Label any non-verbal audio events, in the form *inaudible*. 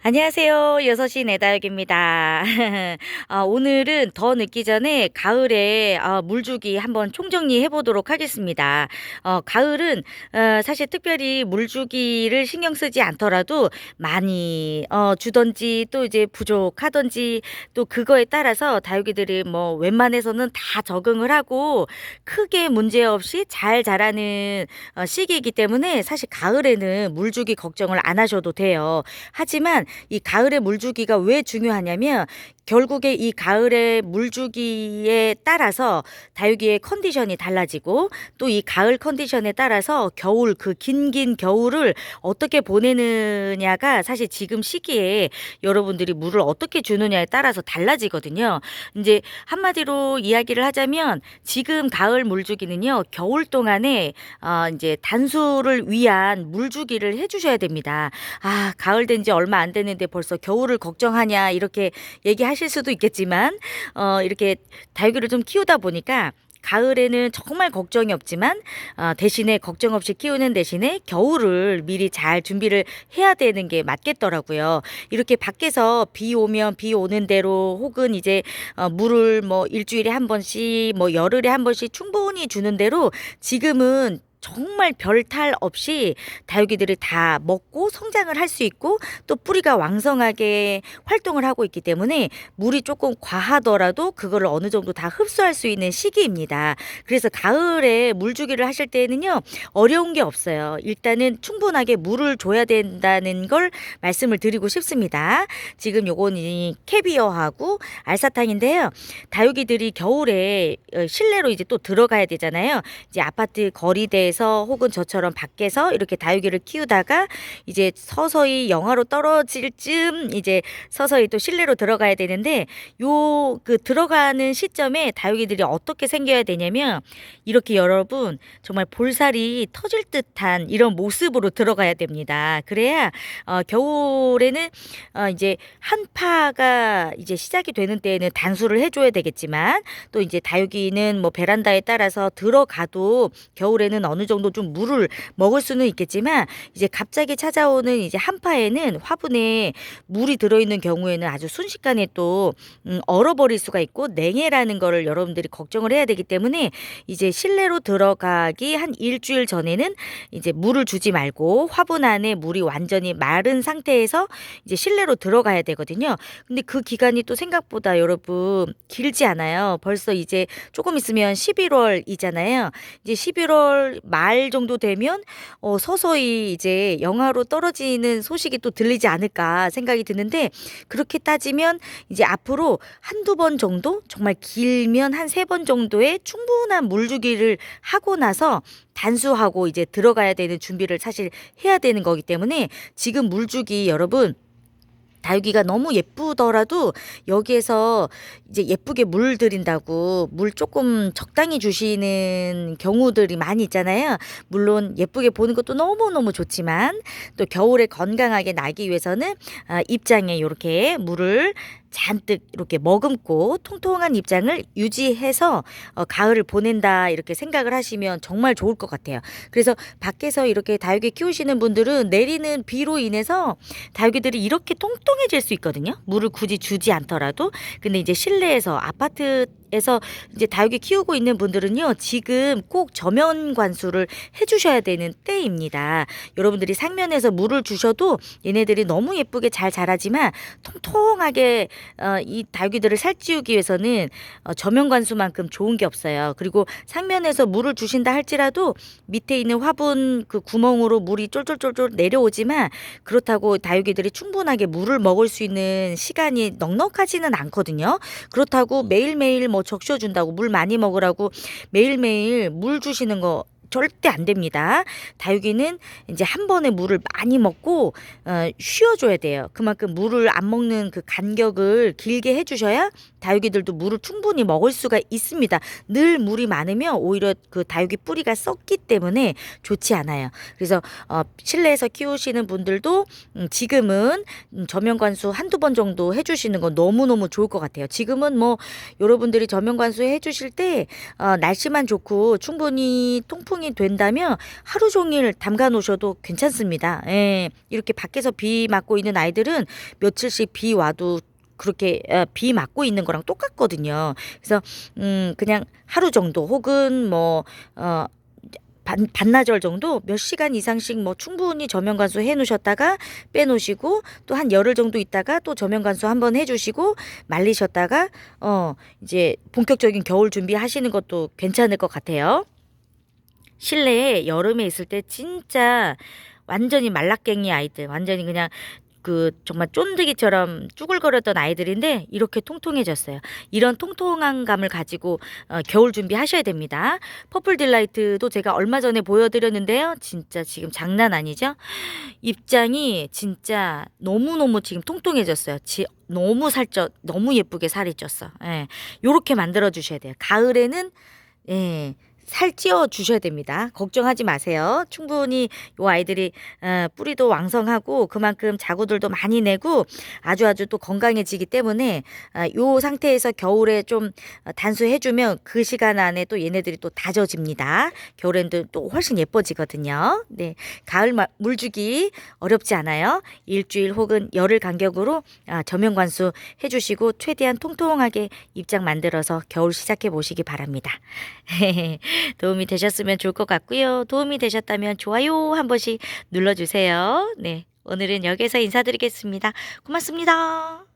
안녕하세요. 6시 내다육입니다. 아, 오늘은 더 늦기 전에 가을에 아, 물주기 한번 총정리해 보도록 하겠습니다. 어, 가을은 어, 사실 특별히 물주기를 신경 쓰지 않더라도 많이 어, 주던지 또 이제 부족하던지 또 그거에 따라서 다육이들이 뭐 웬만해서는 다 적응을 하고 크게 문제 없이 잘 자라는 어, 시기이기 때문에 사실 가을에는 물주기 걱정을 안 하셔도 돼요. 하지만 이 가을의 물주기가 왜 중요하냐면 결국에 이 가을의 물주기에 따라서 다육이의 컨디션이 달라지고 또 이 가을 컨디션에 따라서 겨울 그 긴긴 겨울을 어떻게 보내느냐가 사실 지금 시기에 여러분들이 물을 어떻게 주느냐에 따라서 달라지거든요. 이제 한마디로 이야기를 하자면 지금 가을 물주기는요 겨울 동안에 어 이제 단수를 위한 물주기를 해주셔야 됩니다. 아 가을 된 지 얼마 안 됐는데 벌써 겨울을 걱정하냐 이렇게 얘기하실 수도 있겠지만 어 이렇게 다육이를 좀 키우다 보니까 가을에는 정말 걱정이 없지만 어, 대신에 걱정 없이 키우는 대신에 겨울을 미리 잘 준비를 해야 되는 게 맞겠더라고요. 이렇게 밖에서 비 오면 비 오는 대로 혹은 이제 어, 물을 뭐 일주일에 한 번씩 뭐 열흘에 한 번씩 충분히 주는 대로 지금은 정말 별탈 없이 다육이들이 다 먹고 성장을 할 수 있고 또 뿌리가 왕성하게 활동을 하고 있기 때문에 물이 조금 과하더라도 그거를 어느 정도 다 흡수할 수 있는 시기입니다. 그래서 가을에 물 주기를 하실 때에는요 어려운 게 없어요. 일단은 충분하게 물을 줘야 된다는 걸 말씀을 드리고 싶습니다. 지금 요건 이 캐비어하고 알사탕인데요. 다육이들이 겨울에 어, 실내로 이제 또 들어가야 되잖아요. 이제 아파트 거리대 에서 혹은 저처럼 밖에서 이렇게 다육이를 키우다가 이제 서서히 영하로 떨어질 쯤 이제 서서히 또 실내로 들어가야 되는데 요 그 들어가는 시점에 다육이들이 어떻게 생겨야 되냐면 이렇게 여러분 정말 볼살이 터질 듯한 이런 모습으로 들어가야 됩니다. 그래야 어, 겨울에는 어, 이제 한파가 이제 시작이 되는 때에는 단수를 해줘야 되겠지만 또 이제 다육이는 뭐 베란다에 따라서 들어가도 겨울에는 어느 정도 좀 물을 먹을 수는 있겠지만 이제 갑자기 찾아오는 이제 한파에는 화분에 물이 들어있는 경우에는 아주 순식간에 또 음, 얼어버릴 수가 있고 냉해라는 거를 여러분들이 걱정을 해야 되기 때문에 이제 실내로 들어가기 한 일주일 전에는 이제 물을 주지 말고 화분 안에 물이 완전히 마른 상태에서 이제 실내로 들어가야 되거든요. 근데 그 기간이 또 생각보다 여러분 길지 않아요. 벌써 이제 조금 있으면 11월이잖아요. 이제 11월 말 정도 되면 어, 서서히 이제 영하로 떨어지는 소식이 또 들리지 않을까 생각이 드는데 그렇게 따지면 이제 앞으로 한두 번 정도 정말 길면 한 세 번 정도의 충분한 물주기를 하고 나서 단수하고 이제 들어가야 되는 준비를 사실 해야 되는 거기 때문에 지금 물주기 여러분 다육이가 너무 예쁘더라도 여기에서 이제 예쁘게 물 들인다고 물 조금 적당히 주시는 경우들이 많이 있잖아요. 물론 예쁘게 보는 것도 너무너무 좋지만 또 겨울에 건강하게 나기 위해서는 아, 입장에 이렇게 물을 잔뜩 이렇게 머금고 통통한 입장을 유지해서 어, 가을을 보낸다 이렇게 생각을 하시면 정말 좋을 것 같아요. 그래서 밖에서 이렇게 다육이 키우시는 분들은 내리는 비로 인해서 다육이들이 이렇게 통통해질 수 있거든요. 물을 굳이 주지 않더라도. 근데 이제 실내에서 아파트 에서 이제 다육이 키우고 있는 분들은요 지금 꼭 저면 관수를 해주셔야 되는 때입니다. 여러분들이 상면에서 물을 주셔도 얘네들이 너무 예쁘게 잘 자라지만 통통하게 어, 이 다육이들을 살찌우기 위해서는 어, 저면 관수만큼 좋은 게 없어요. 그리고 상면에서 물을 주신다 할지라도 밑에 있는 화분 그 구멍으로 물이 쫄쫄쫄쫄 내려오지만 그렇다고 다육이들이 충분하게 물을 먹을 수 있는 시간이 넉넉하지는 않거든요. 그렇다고 매일매일 뭐 적셔준다고 물 많이 먹으라고 매일매일 물 주시는 거 절대 안 됩니다. 다육이는 이제 한 번에 물을 많이 먹고 어, 쉬어줘야 돼요. 그만큼 물을 안 먹는 그 간격을 길게 해주셔야 다육이들도 물을 충분히 먹을 수가 있습니다. 늘 물이 많으면 오히려 그 다육이 뿌리가 썩기 때문에 좋지 않아요. 그래서 어, 실내에서 키우시는 분들도 음, 지금은 음, 저면 관수 한두 번 정도 해주시는 건 너무너무 좋을 것 같아요. 지금은 뭐 여러분들이 저면 관수 해주실 때 어, 날씨만 좋고 충분히 통풍 통통이 된다면 하루 종일 담가 놓으셔도 괜찮습니다. 예, 이렇게 밖에서 비 맞고 있는 아이들은 며칠씩 비 와도 그렇게 어, 비 맞고 있는 거랑 똑같거든요. 그래서 음 그냥 하루 정도 혹은 뭐어 반, 반나절 정도 몇 시간 이상씩 뭐 충분히 저면 관수 해 놓으셨다가 빼 놓으시고 또 한 열흘 정도 있다가 또 저면 관수 한번 해 주시고 말리셨다가 어 이제 본격적인 겨울 준비하시는 것도 괜찮을 것 같아요. 실내에 여름에 있을 때 진짜 완전히 말라깽이 아이들 완전히 그냥 그 정말 쫀득이처럼 쭈글거렸던 아이들인데 이렇게 통통해졌어요. 이런 통통한 감을 가지고 어, 겨울 준비하셔야 됩니다. 퍼플 딜라이트도 제가 얼마 전에 보여드렸는데요. 진짜 지금 장난 아니죠? 입장이 진짜 너무너무 지금 통통해졌어요. 지, 너무 살쪄, 너무 예쁘게 살이 쪘어. 예. 요렇게 만들어 주셔야 돼요. 가을에는, 예. 살 찌워 주셔야 됩니다. 걱정하지 마세요. 충분히 요 아이들이 어, 뿌리도 왕성하고 그만큼 자구들도 많이 내고 아주 아주 또 건강해지기 때문에 아, 요 상태에서 겨울에 좀 어, 단수해주면 그 시간 안에 또 얘네들이 또 다져집니다. 겨울에는 또 훨씬 예뻐지거든요. 네, 가을 마- 물주기 어렵지 않아요. 일주일 혹은 열흘 간격으로 아, 저면 관수 해주시고 최대한 통통하게 입장 만들어서 겨울 시작해 보시기 바랍니다. *laughs* 도움이 되셨으면 좋을 것 같고요. 도움이 되셨다면 좋아요 한 번씩 눌러주세요. 네. 오늘은 여기서 인사드리겠습니다. 고맙습니다.